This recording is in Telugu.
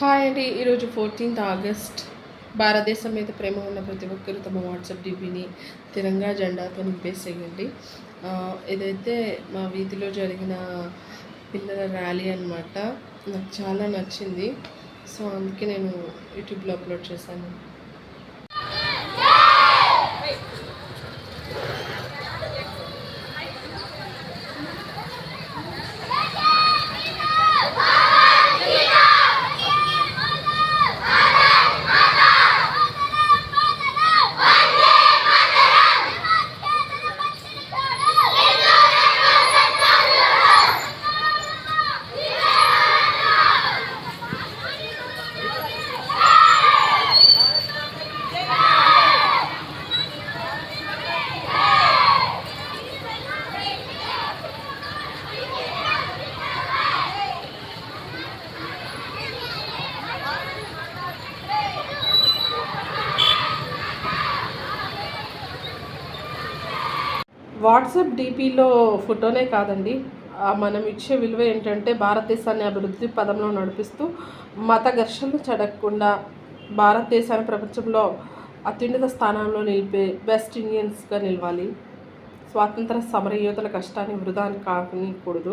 హాయ్ అండి. ఈరోజు ఫోర్టీన్త్ ఆగస్ట్. భారతదేశం మీద ప్రేమ ఉన్న ప్రతి ఒక్కరు తమ వాట్సాప్ డిపిని తిరంగా జెండాతో నింపేసేయండి. ఏదైతే ఇదైతే మా వీధిలో జరిగిన పిల్లల ర్యాలీ అన్నమాట నాకు చాలా నచ్చింది. సో అందుకే నేను యూట్యూబ్లో అప్లోడ్ చేశాను. వాట్సాప్ డిపిలో ఫోటోనే కాదండి. మనం ఇచ్చే విలువ ఏంటంటే భారతదేశాన్ని అభివృద్ధి పదంలో నడిపిస్తూ మత ఘర్షణలు చెడకుండా భారతదేశాన్ని ప్రపంచంలో అత్యున్నత స్థానంలో నిలిపే బెస్ట్ ఇండియన్స్గా నిలవాలి. స్వాతంత్ర సమరయోధుల కష్టాన్ని వృధా కాకూడదు